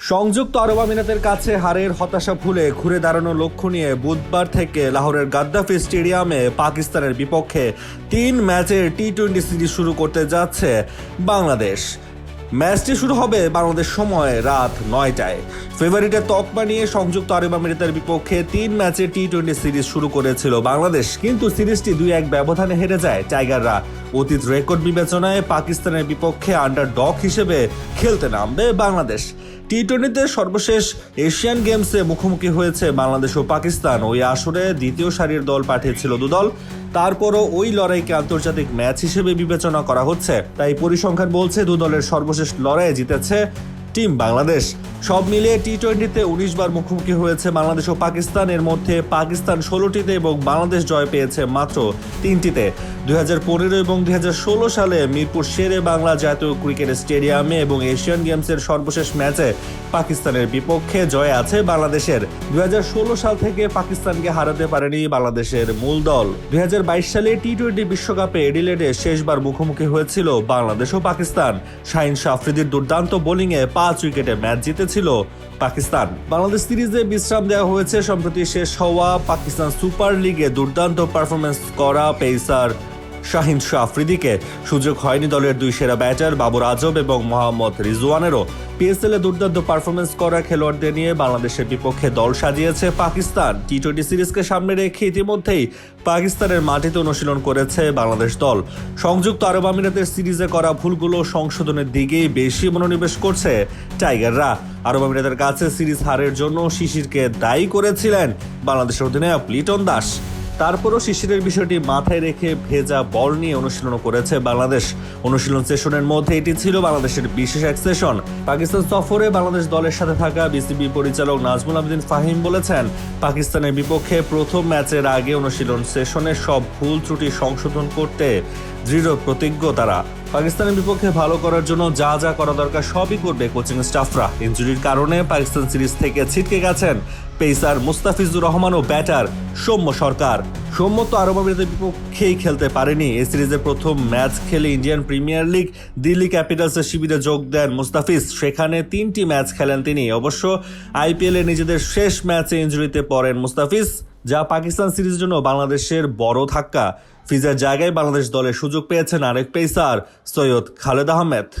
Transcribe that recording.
সংযুক্ত আরব আমিরাতের কাছে হারের হতাশা ভুলে ঘুরে দাঁড়ানোর লক্ষ্য নিয়ে বুধবার থেকে লাহোরের গাদ্দাফি স্টেডিয়ামে পাকিস্তানের বিপক্ষে তিন ম্যাচের টি টোয়েন্টি সিরিজ শুরু করতে যাচ্ছে বাংলাদেশ। ম্যাচটি শুরু হবে বাংলাদেশ সময় রাত নয়টায়। ফেভারিটের তকমা নিয়ে সংযুক্ত আরব আমিরাতের বিপক্ষে তিন ম্যাচে টি টোয়েন্টি সিরিজ শুরু করেছিল বাংলাদেশ, কিন্তু সিরিজটি দুই এক ব্যবধানে হেরে যায় টাইগাররা। অতীত রেকর্ড বিবেচনায় পাকিস্তানের বিপক্ষে আন্ডার ডগ হিসেবে খেলতে নামবে বাংলাদেশ। টি টোয়েন্টিতে সর্বশেষ এশিয়ান গেমসে মুখোমুখি হয়েছে বাংলাদেশ ও পাকিস্তান। ওই আসরে দ্বিতীয় সারির দল পাঠিয়েছিল দুদল। তারপরও ওই লড়াইকে আন্তর্জাতিক ম্যাচ হিসেবে বিবেচনা করা হচ্ছে। তাই পরিসংখ্যান বলছে দু দলের সর্বশেষ লড়াই জিতেছে টিম বাংলাদেশ। সব মিলিয়ে টি টোয়েন্টিতে উনিশ বার মুখোমুখি হয়েছে বাংলাদেশ ও পাকিস্তান। এর মধ্যে পাকিস্তান ষোলোটিতে এবং বাংলাদেশ জয় পেয়েছে মাত্র তিনটিতে। দুই হাজার পনেরো এবং দুই হাজার ষোলো সালে মিরপুর শেরে বাংলা জাতীয় ক্রিকেট স্টেডিয়ামে এবং এশিয়ান গেমসের সর্বশেষ ম্যাচে পাকিস্তানের বিপক্ষে জয় আছে বাংলাদেশের। দুই হাজার ষোলো সাল থেকে পাকিস্তানকে হারাতে পারেনি বাংলাদেশের মূল দল। দুই হাজার বাইশ সালে টি টোয়েন্টি বিশ্বকাপে এডিলেডে শেষবার মুখোমুখি হয়েছিল বাংলাদেশ ও পাকিস্তান। শাহিন শাফরিদির দুর্দান্ত বোলিংয়ে পাঁচ উইকেটে ম্যাচ জিতেছিল পাকিস্তান। বাংলাদেশ সিরিজে বিশ্রাম দেওয়া হয়েছে, সম্প্রতি শেষ হওয়া পাকিস্তান সুপার লিগে দুর্দান্ত পারফরমেন্স করা পেসার শাহিন শাহ আফ্রিদিকে সুযোগ হয়নি দলের দুই সেরা ব্যাটার বাবর আজব এবং মোহাম্মদ রিজওয়ানেরও। পিএসএল এ দুর্দান্ত পারফরমেন্স করা খেলোয়াড়দের নিয়ে বাংলাদেশের বিপক্ষে দল সাজিয়েছে পাকিস্তান। টি টোয়েন্টি সিরিজকে সামনে রেখে ইতিমধ্যেই পাকিস্তানের মাটিতে অনুশীলন করেছে বাংলাদেশ দল। সংযুক্ত আরব আমিরাতের সিরিজে করা ভুলগুলো সংশোধনের দিকেই বেশি মনোনিবেশ করছে টাইগাররা। আরব আমিরাতের কাছে সিরিজ হারের জন্য শিশিরকে দায়ী করেছিলেন বাংলাদেশের অধিনায়ক লিটন দাস। তারপরও শিশিরের বিষয়টি মাথায় রেখে ভেজা বল নিয়ে অনুশীলন করেছে বাংলাদেশ। অনুশীলন সেশনের মধ্যে এটি ছিল বাংলাদেশের বিশেষ এক সেশন। পাকিস্তান সফরে বাংলাদেশ দলের সাথে থাকা বিসিবি পরিচালক নাজমুল আবেদিন ফাহিম বলেছেন, পাকিস্তানের বিপক্ষে প্রথম ম্যাচের আগে অনুশীলন সেশনে সব ভুল ত্রুটি সংশোধন করতে দৃঢ় প্রতিজ্ঞ তারা। পাকিস্তানের বিপক্ষে ভালো করার জন্য যা যা করা দরকার সবই করবে কোচিং স্টাফরা। ইঞ্জুরির কারণে পাকিস্তান সিরিজ থেকে ছিটকে গেছেন পেসার মুস্তাফিজুর রহমান ও ব্যাটার সৌম্য সরকার। সৌম্য তো আরব আমিরাতের বিপক্ষেই খেলতে পারেনি। এই সিরিজের প্রথম ম্যাচ খেলে ইন্ডিয়ান প্রিমিয়ার লিগ, দিল্লি ক্যাপিটালসের শিবিরে যোগ দেন মুস্তাফিজ। সেখানে তিনটি ম্যাচ খেলেন তিনি। অবশ্য আইপিএলে নিজেদের শেষ ম্যাচে ইঞ্জুরিতে পড়েন মুস্তাফিজ। যা পাকিস্তান সিরিজের জন্য বাংলাদেশের বড় ধাক্কা। ফিজার জায়গায় বাংলাদেশ দলের সুযোগ পেয়েছেন আরেক পেসার, সৈয়দ খালেদ আহমেদ।